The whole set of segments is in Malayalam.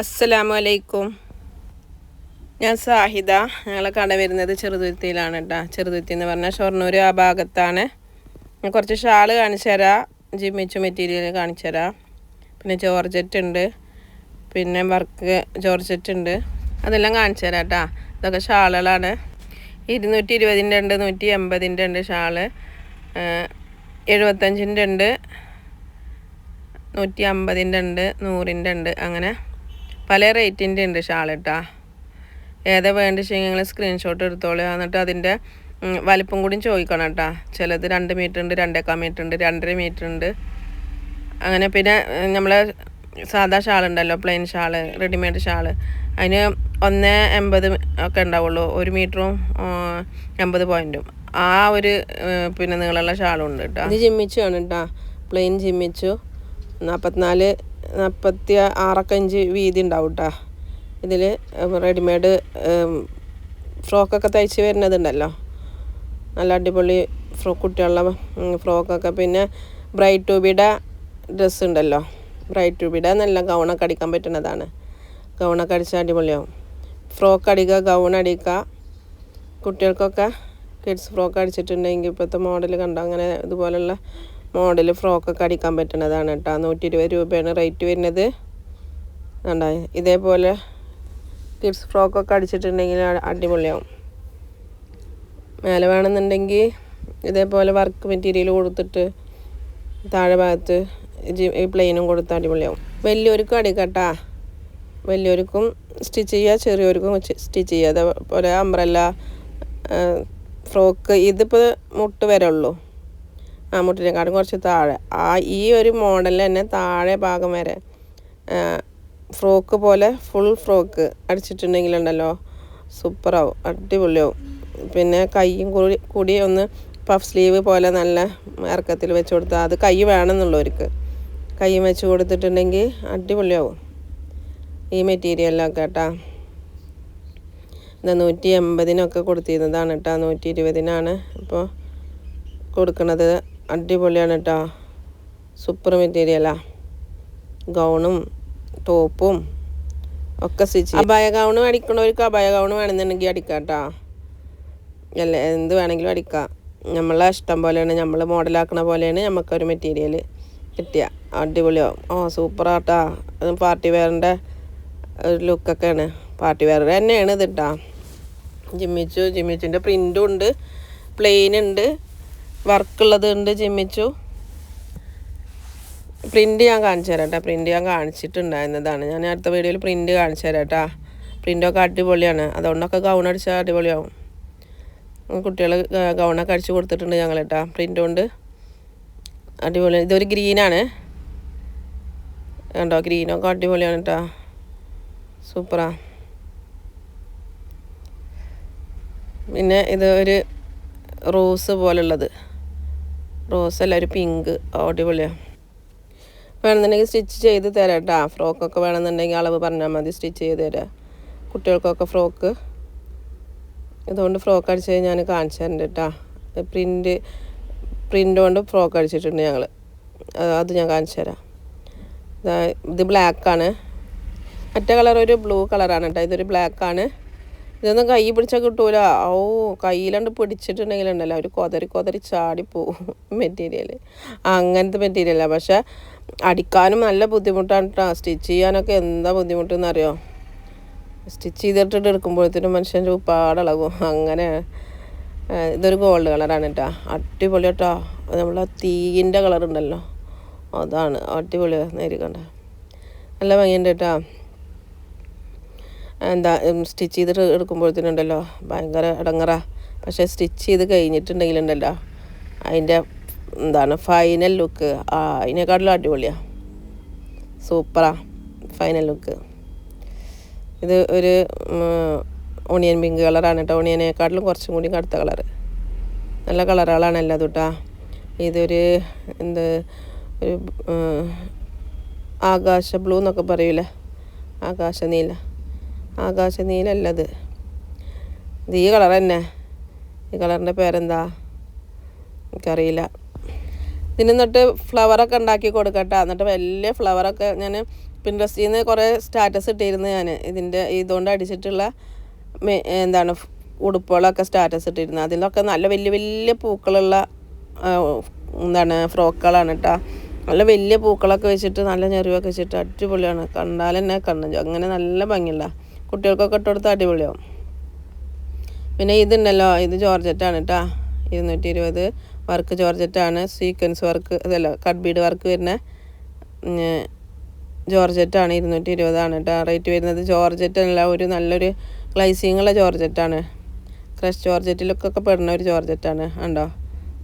അസ്സലാമു അലൈക്കും ഞാൻ സാഹിദ. ഞങ്ങളെ കട വരുന്നത് ചെറുതുരുത്തിയിലാണ് കേട്ടോ ചെറുതുരുത്തി എന്ന് പറഞ്ഞാൽ ഷൊർണൂർ ആ ഭാഗത്താണ്. കുറച്ച് ഷാൾ കാണിച്ചു തരാം. ജിമ്മിച്ചു മെറ്റീരിയൽ കാണിച്ചു തരാം. പിന്നെ ജോർജറ്റ് ഉണ്ട്. പിന്നെ വർക്ക് ജോർജറ്റ് ഉണ്ട്. അതെല്ലാം കാണിച്ചു തരാം കേട്ടോ ഇതൊക്കെ ഷാളുകളാണ്. ഇരുന്നൂറ്റി ഇരുപതിന്റെ ഉണ്ട് നൂറ്റി എൺപതിന്റെ ഉണ്ട് ഷാൾ. എഴുപത്തഞ്ചിന്റെ ഉണ്ട്. നൂറ്റി അമ്പതിന്റെ ഉണ്ട് നൂറിന്റെ ഉണ്ട്. അങ്ങനെ പല റേറ്റിന്റെ ഉണ്ട് ഷാളിട്ടാ ഏതാ വേണ്ട വെച്ചാൽ നിങ്ങൾ സ്ക്രീൻഷോട്ട് എടുത്തോളൂ. എന്നിട്ട് അതിന്റെ വലിപ്പം കൂടി ചോദിക്കണം കേട്ടാ ചിലത് രണ്ട് മീറ്റർ ഉണ്ട് രണ്ടേക്കാൽ മീറ്റർ ഉണ്ട് രണ്ടര മീറ്റർ ഉണ്ട്. അങ്ങനെ പിന്നെ നമ്മളെ സാധാ ഷാൾ ഉണ്ടല്ലോ പ്ലെയിൻ ഷാൾ റെഡിമെയ്ഡ് ഷാൾ. അതിന് ഒന്ന് എൺപത് ഒക്കെ ഉണ്ടാവുള്ളൂ. ഒരു മീറ്ററും എൺപത് പോയിന്റും ആ ഒരു പിന്നെ നീളമുള്ള ഷാളും ഉണ്ട് കേട്ടോ ഇത് ജിമ്മിച്ചു ആണ് കേട്ടോ പ്ലെയിൻ ജിമ്മിച്ചു നാൽപ്പത്തിനാല് നാൽപ്പത്തി ആറൊക്കെ ഇഞ്ച് വീതി ഉണ്ടാവും കേട്ടോ ഇതിൽ റെഡിമെയ്ഡ് ഫ്രോക്കൊക്കെ തയ്ച്ച് വരുന്നതുണ്ടല്ലോ. നല്ല അടിപൊളി ഫ്രോ കുട്ടികളുടെ ഫ്രോക്കൊക്കെ. പിന്നെ ബ്രൈറ്റ് ട്യൂബിയുടെ ഡ്രസ്സ് ഉണ്ടല്ലോ ബ്രൈറ്റ് ട്യൂബിയുടെ നല്ല ഗൗണൊക്കെ അടിക്കാൻ പറ്റുന്നതാണ്. ഗൗണൊക്കെ അടിച്ചാൽ അടിപൊളിയാവും. ഫ്രോക്ക് അടിക്കുക ഗൗൺ അടിക്കുക. കുട്ടികൾക്കൊക്കെ കിഡ്സ് ഫ്രോക്ക് അടിച്ചിട്ടുണ്ടെങ്കിൽ ഇപ്പോഴത്തെ മോഡൽ കണ്ടോ? അങ്ങനെ ഇതുപോലുള്ള മോഡൽ ഫ്രോക്കൊക്കെ അടിക്കാൻ പറ്റുന്നതാണ് കേട്ടോ. നൂറ്റി ഇരുപത് രൂപയാണ് റേറ്റ് വരുന്നത്. കണ്ടോ? ഇതേപോലെ കിഡ്സ് ഫ്രോക്കൊക്കെ അടിച്ചിട്ടുണ്ടെങ്കിൽ അടിപൊളിയാവും. മേലെ വേണമെന്നുണ്ടെങ്കിൽ ഇതേപോലെ വർക്ക് മെറ്റീരിയൽ കൊടുത്തിട്ട് താഴെ ഭാഗത്ത് ഈ പ്ലെയിനും കൊടുത്ത് അടിപൊളിയാവും. വലിയവർക്കും അടിക്കട്ടാ. വലിയവർക്കും സ്റ്റിച്ച് ചെയ്യുക ചെറിയവർക്കും സ്റ്റിച്ച് ചെയ്യുക. അതേപോലെ അംബ്രല്ല ഫ്രോക്ക് ഇതിപ്പോൾ മുട്ട് വരെ ഉള്ളൂ. ആ മുട്ടിനെക്കാട്ടും കുറച്ച് താഴെ. ആ ഈ ഒരു മോഡലിൽ തന്നെ താഴെ ഭാഗം വരെ ഫ്രോക്ക് പോലെ ഫുൾ ഫ്രോക്ക് അടിച്ചിട്ടുണ്ടെങ്കിലുണ്ടല്ലോ. സൂപ്പറാവും അടിപൊളിയാവും. പിന്നെ കൈയും കൂടി കൂടി ഒന്ന് പഫ് സ്ലീവ് പോലെ നല്ല ഇറക്കത്തിൽ വെച്ച് കൊടുത്താൽ അത് കൈ വേണമെന്നുള്ളവർക്ക്. കൈ വെച്ച് കൊടുത്തിട്ടുണ്ടെങ്കിൽ അടിപൊളിയാവും. ഈ മെറ്റീരിയലൊക്കെ കേട്ടാ ഇത് നൂറ്റി എൺപതിനൊക്കെ കൊടുത്തിരുന്നതാണ് കേട്ടോ നൂറ്റി ഇരുപതിനാണ് ഇപ്പോൾ കൊടുക്കണത്. അടിപൊളിയാണ് കേട്ടോ സൂപ്പർ മെറ്റീരിയലാ ഗൗണും ടോപ്പും ഒക്കെ സ്റ്റിച്ച് അബായ ഗൗണ് അടിക്കണവർക്ക് അബായ ഗൗണ് വേണമെന്നുണ്ടെങ്കിൽ അടിക്കാം കേട്ടോ അല്ല എന്ത് വേണമെങ്കിലും അടിക്കാം. നമ്മളെ ഇഷ്ടം പോലെയാണ് നമ്മൾ മോഡലാക്കണ പോലെയാണ് നമുക്കൊരു മെറ്റീരിയൽ കിട്ടിയ. അടിപൊളിയാവും. ഓ സൂപ്പറാട്ടാ പാർട്ടി വെയറിന്റെ ഒരു ലുക്കൊക്കെയാണ് പാർട്ടി വെയർ തന്നെയാണ് ഇത് കേട്ടോ ജിമ്മിച്ചു ജിമ്മിച്ചിന്റെ പ്രിന്റും ഉണ്ട് പ്ലെയിൻ ഉണ്ട്. വർക്കുള്ളത് ഉണ്ട് ചിമ്മിച്ചു പ്രിന്റ് ഞാൻ കാണിച്ചു തരാം കേട്ടോ. പ്രിന്റ് ഞാൻ കാണിച്ചിട്ടുണ്ടായിരുന്നതാണ്. ഞാൻ അടുത്ത വീഡിയോയിൽ പ്രിന്റ് കാണിച്ചു തരാം കേട്ടോ. പ്രിന്റൊക്കെ അടിപൊളിയാണ്. അതുകൊണ്ടൊക്കെ ഗൗൺ അടിച്ചാൽ അടിപൊളിയാവും. കുട്ടികൾ ഗൗണൊക്കെ അടിച്ച് കൊടുത്തിട്ടുണ്ട് ഞങ്ങൾ കേട്ടോ. പ്രിന്റ് കൊണ്ട് അടിപൊളി. ഇതൊരു ഗ്രീനാണ്. കണ്ടോ? ഗ്രീനൊക്കെ അടിപൊളിയാണ് കേട്ടോ. സൂപ്പറാ. പിന്നെ ഇത് ഒരു റോസ് പോലുള്ളത്. റോസ് അല്ല ഒരു പിങ്ക്. അടിപൊളിയാണ് വേണമെന്നുണ്ടെങ്കിൽ സ്റ്റിച്ച് ചെയ്ത് തരാം കേട്ടോ ഫ്രോക്കൊക്കെ വേണമെന്നുണ്ടെങ്കിൽ അളവ് പറഞ്ഞാൽ മതി സ്റ്റിച്ച് ചെയ്ത് തരാം. കുട്ടികൾക്കൊക്കെ ഫ്രോക്ക്. ഇതുകൊണ്ട് ഫ്രോക്ക് അടിച്ചത് ഞാൻ കാണിച്ചു തരുന്നുണ്ട് കേട്ടോ പ്രിന്റ് പ്രിന്റ് കൊണ്ട് ഫ്രോക്ക് അടിച്ചിട്ടുണ്ട് ഞങ്ങൾ അത് ഞാൻ കാണിച്ചു തരാം. ഇത് ബ്ലാക്കാണ്. മറ്റേ കളർ ഒരു ബ്ലൂ കളറാണ് കേട്ടോ ഇതൊരു ബ്ലാക്കാണ്. ഇതൊന്നും കൈ പിടിച്ചാൽ കിട്ടൂല. ഓ കയ്യിലണ്ട് പിടിച്ചിട്ടുണ്ടെങ്കിലുണ്ടല്ലോ അവർ കൊതറി കൊതറി ചാടിപ്പോവും മെറ്റീരിയൽ അങ്ങനത്തെ മെറ്റീരിയലാണ് പക്ഷെ അടിക്കാനും നല്ല ബുദ്ധിമുട്ടാണ് കേട്ടോ സ്റ്റിച്ച് ചെയ്യാനൊക്കെ എന്താ ബുദ്ധിമുട്ടെന്ന് അറിയോ സ്റ്റിച്ച് ചെയ്തിട്ടിട്ട് എടുക്കുമ്പോഴത്തേനും മനുഷ്യന്റെ ഉപ്പാടിളകും. അങ്ങനെ ഇതൊരു ഗോൾഡ് കളറാണ് കേട്ടോ അടിപൊളി കേട്ടോ നമ്മളെ തീയിന്റെ കളറുണ്ടല്ലോ. അതാണ്. അടിപൊളി നേരിക്കണ്ട. കണ്ട നല്ല ഭംഗിയുണ്ട് കേട്ടോ എന്താ സ്റ്റിച്ച് ചെയ്തിട്ട് എടുക്കുമ്പോഴത്തേനുണ്ടല്ലോ ഭയങ്കര ഇടങ്ങറ. പക്ഷേ സ്റ്റിച്ച് ചെയ്ത് കഴിഞ്ഞിട്ടുണ്ടെങ്കിലുണ്ടല്ലോ അതിന്റെ എന്താണ് ഫൈനൽ ലുക്ക് ആ അതിനെക്കാട്ടിലും അടിപൊളിയാണ് സൂപ്പറാ ഫൈനൽ ലുക്ക് ഇത് ഒരു ഓണിയൻ പിങ്ക് കളറാണ് കേട്ടോ. ഓണിയനേക്കാട്ടിലും കുറച്ചും കൂടി കടുത്ത കളറ് നല്ല കളറുകളാണ് എല്ലാ കേട്ടോ ഇതൊരു എന്ത് ഒരു ആകാശ ബ്ലൂ എന്നൊക്കെ പറയൂലേ? ആകാശ നീല. ആകാശ നീല ഇത് ഇത് ഈ കളർ തന്നെ. ഈ കളറിന്റെ പേരെന്താ? എനിക്കറിയില്ല. ഇതിന് എന്നിട്ട് ഫ്ലവറൊക്കെ ഉണ്ടാക്കി കൊടുക്കട്ടെ. എന്നിട്ട് വലിയ ഫ്ലവറൊക്കെ ഞാൻ പിൻട്രസ്റ്റിൽ നിന്ന് കുറേ സ്റ്റാറ്റസ് ഇട്ടിരുന്നു ഞാൻ ഇതിന്റെ ഇതുകൊണ്ട് അടിച്ചിട്ടുള്ള എന്താണ് ഉടുപ്പുകളൊക്കെ സ്റ്റാറ്റസ് ഇട്ടിരുന്നു. അതിലൊക്കെ നല്ല വലിയ വലിയ പൂക്കളുള്ള എന്താണ് ഫ്രോക്കുകളാണ് കേട്ടോ നല്ല വലിയ പൂക്കളൊക്കെ വെച്ചിട്ട് നല്ല ഞെറിവൊക്കെ വെച്ചിട്ട് അടിപൊളിയാണ്. കണ്ടാൽ തന്നെ കണ്ണു അങ്ങനെ നല്ല ഭംഗിയുള്ള കുട്ടികൾക്കൊക്കെ ഇട്ട് കൊടുത്താൽ അടിപൊളിയാവും. പിന്നെ ഇതുണ്ടല്ലോ ഇത് ജോർജറ്റാണ് കേട്ടോ ഇരുന്നൂറ്റി ഇരുപത് വർക്ക് ജോർജറ്റാണ്. സീക്വൻസ് വർക്ക് അതല്ല കട്ട് ബീഡ് വർക്ക് വരുന്ന ജോർജറ്റാണ് ഇരുന്നൂറ്റി ഇരുപതാണ് കേട്ടോ റേറ്റ് വരുന്നത് ജോർജറ്റ് അല്ല ഒരു നല്ലൊരു ഗ്ലൈസിങ്ങുള്ള ജോർജറ്റാണ്. ക്രഷ് ജോർജറ്റിലൊക്കെ പെടുന്ന ഒരു ജോർജറ്റാണ് ഉണ്ടോ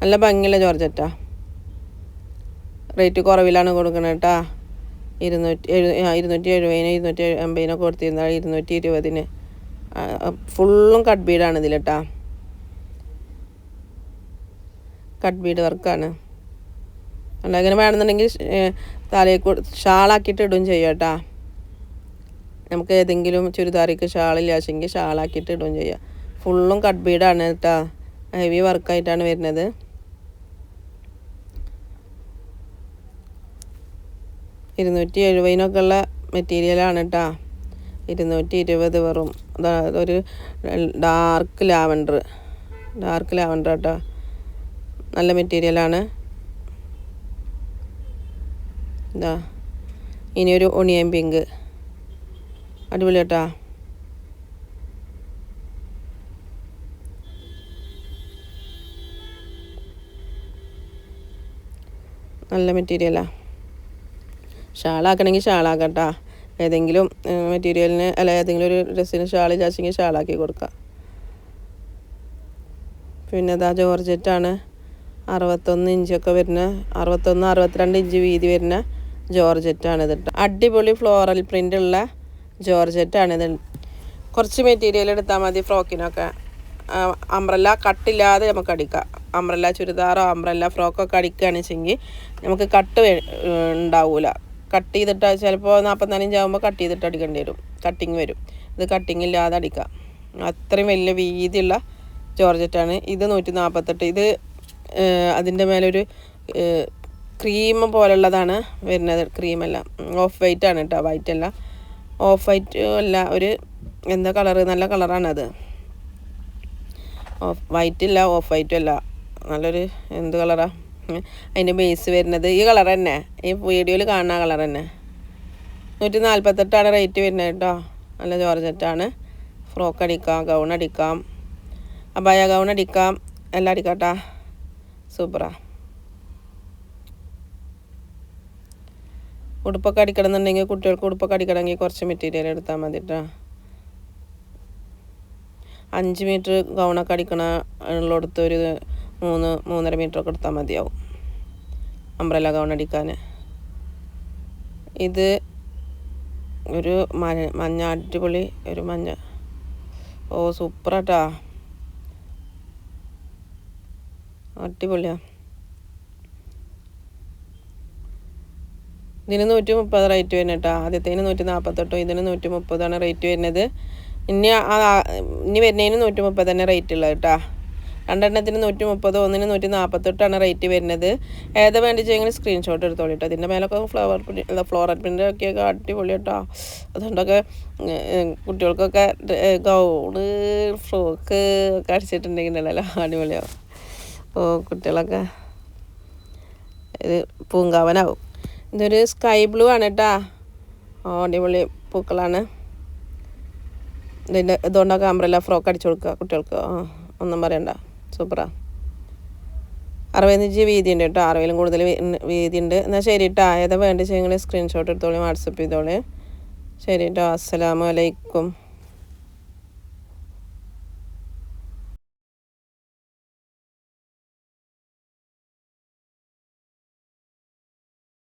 നല്ല ഭംഗിയുള്ള ജോർജറ്റാ. റേറ്റ് കുറവിലാണ് കൊടുക്കുന്നത് കേട്ടോ ഇരുന്നൂറ്റി എഴു ഇരുന്നൂറ്റി എഴുപതിന് ഇരുന്നൂറ്റി എൺപതിനൊക്കെ കൊടുത്തിരുന്ന ഇരുന്നൂറ്റി ഇരുപതിന് ഫുള്ളും കട്ട് ബീഡാണ് ഇതിൽ കേട്ടോ കട്ട് ബീഡ് വർക്കാണ് അങ്ങനെ വേണമെന്നുണ്ടെങ്കിൽ തലയിൽ ഷാളാക്കിയിട്ട് ഇടും ചെയ്യാം കേട്ടോ. നമുക്ക് ഏതെങ്കിലും ചുരിദാറിക്ക് ഷാളില്ലാച്ചെങ്കിൽ ഷാളാക്കിയിട്ട് ഇടും ചെയ്യാം. ഫുള്ളും കട്ട് ബീഡാണ് കേട്ടോ. ഹെവി വർക്കായിട്ടാണ് വരുന്നത്. ഇരുന്നൂറ്റി എഴുപതിനൊക്കെ ഉള്ള മെറ്റീരിയലാണ് കേട്ടോ ഇരുന്നൂറ്റി ഇരുപത് വെറും ഒരു ഡാർക്ക് ലാവൻഡർ. ഡാർക്ക് ലാവൻഡർ കേട്ടോ നല്ല മെറ്റീരിയലാണ്. ഇതാ ഇനിയൊരു ഒണിയൻ പിങ്ക്. അടിപൊളി കേട്ടോ നല്ല മെറ്റീരിയലാ. ഷാളാക്കണമെങ്കിൽ ഷാളാക്കട്ടാ. ഏതെങ്കിലും മെറ്റീരിയലിന് അല്ല ഏതെങ്കിലും ഒരു ഡ്രസ്സിന് ഷാൾ ചാച്ചെങ്കിൽ ഷാളാക്കി കൊടുക്കാം. പിന്നെ അതാ ജോർജറ്റാണ്. അറുപത്തൊന്ന് ഇഞ്ചൊക്കെ വരുന്ന അറുപത്തൊന്ന് അറുപത്തിരണ്ട് ഇഞ്ച് വീതി വരുന്ന ജോർജറ്റാണ് ഇത്. അടിപൊളി ഫ്ലോറൽ പ്രിന്റ് ഉള്ള ജോർജറ്റാണ് ഇത്. കുറച്ച് മെറ്റീരിയൽ എടുത്താൽ മതി ഫ്രോക്കിനൊക്കെ. അമ്പ്രല്ല കട്ടില്ലാതെ നമുക്ക് അടിക്കാം. അമ്പ്രല്ല ചുരിദാറോ അമ്പ്രല്ല ഫ്രോക്കൊക്കെ അടിക്കുകയാണെന്ന് വെച്ചെങ്കിൽ നമുക്ക് കട്ട് ഉണ്ടാവില്ല ഉണ്ടാവൂല. കട്ട് ചെയ്തിട്ട് ചിലപ്പോൾ നാൽപ്പത്തിനാല് ആകുമ്പോൾ കട്ട് ചെയ്തിട്ട് അടിക്കേണ്ടി വരും. കട്ടിങ് വരും. ഇത് കട്ടിങ് ഇല്ലാതെ അടിക്കാം. അത്രയും വലിയ വീതിയുള്ള ജോർജറ്റാണ് ഇത് നൂറ്റി നാൽപ്പത്തെട്ട് ഇത് അതിന്റെ മേലൊരു ക്രീം പോലുള്ളതാണ് വരുന്നത്. ക്രീമല്ല ഓഫ് വൈറ്റ് ആണ് കേട്ടോ വൈറ്റ് അല്ല. ഓഫ് വൈറ്റ് അല്ല. ഒരു എന്താ കളറ് നല്ല കളറാണത് ഓഫ് വൈറ്റ് ഇല്ല ഓഫ് വൈറ്റും അല്ല. നല്ലൊരു എന്ത് കളറാ അതിന്റെ ബേസ് വരുന്നത്. ഈ കളർ തന്നെ. ഈ വീഡിയോയിൽ കാണുന്ന കളർ തന്നെ. നൂറ്റി നാൽപ്പത്തെട്ടാണ് റേറ്റ് വരുന്നത് കേട്ടോ. നല്ല ജോർജറ്റാണ്. ഫ്രോക്ക് അടിക്കാം ഗൗൺ അടിക്കാം. അബായ ഗൗൺ അടിക്കാം. എല്ലാം അടിക്കാട്ടാ സൂപ്പറാ ഉടുപ്പൊക്കെ അടിക്കണമെന്നുണ്ടെങ്കിൽ കുട്ടികൾക്ക് ഉടുപ്പൊക്കെ അടിക്കണമെങ്കിൽ കുറച്ച് മെറ്റീരിയൽ എടുത്താൽ മതി കേട്ടോ അഞ്ച് മീറ്റർ ഗൗണൊക്കെ അടിക്കണ ഉള്ളിടത്ത് ഒരു മൂന്ന് മൂന്നര മീറ്റർ ഒക്കെ എടുത്താൽ മതിയാവും. അംബ്രല ഗൗൺ അടിക്കാൻ ഇത് ഒരു മഞ്ഞ മഞ്ഞ അടിപൊളി ഒരു മഞ്ഞ. ഓ സൂപ്പറാട്ടാ അടിപൊളിയാ. ഇതിന് നൂറ്റി മുപ്പത് റേറ്റ് വരുന്നത് കേട്ടോ ആദ്യത്തേന് നൂറ്റി നാൽപ്പത്തെട്ടോ ഇതിന് നൂറ്റി മുപ്പതാണ് റേറ്റ് വരുന്നത്. ഇനി ഇനി വരുന്നതിന് നൂറ്റി മുപ്പത് തന്നെ റേറ്റ് ഉള്ളത് കേട്ടോ രണ്ടെണ്ണത്തിന് നൂറ്റി മുപ്പത് ഒന്നിന് നൂറ്റി നാൽപ്പത്തെട്ടാണ് റേറ്റ് വരുന്നത്. ഏത് ചെയ്യുന്ന സ്ക്രീൻഷോട്ട് എടുത്തോളൂ കേട്ടോ ഇതിന്റെ മേലൊക്കെ ഫ്ലവർ പ്രിന്റ് ഫ്ലോറൽ പ്രിന്റ് ഒക്കെ അടിപൊളി കേട്ടോ അതുകൊണ്ടൊക്കെ കുട്ടികൾക്കൊക്കെ ഗൗണ് ഫ്രോക്ക് ഒക്കെ അടിച്ചിട്ടുണ്ടെങ്കിലല്ലോ അടിപൊളിയാവും. ഓ കുട്ടികളൊക്കെ ഇത് പൂങ്കാവനാവും. ഇതൊരു സ്കൈ ബ്ലൂ ആണ് കേട്ടാ അടിപൊളി പൂക്കളാണ്. ഇതിന്റെ ഇതുകൊണ്ടൊക്കെ അമ്പ്രല്ല ഫ്രോക്ക് അടിച്ചു കൊടുക്കുക കുട്ടികൾക്ക്. ഒന്നും പറയണ്ട. സൂപ്പറാ. വീതി ഉണ്ട് കേട്ടോ. അറുപതിലും കൂടുതൽ വീതി ഉണ്ട് എന്നാൽ ശരി കേട്ടോ ഏതാ വേണ്ടി നിങ്ങൾ സ്ക്രീൻഷോട്ട് എടുത്തോളൂ വാട്സപ്പ് ചെയ്തോളൂ. ശരി കേട്ടോ അസ്സലാമു അലൈക്കും.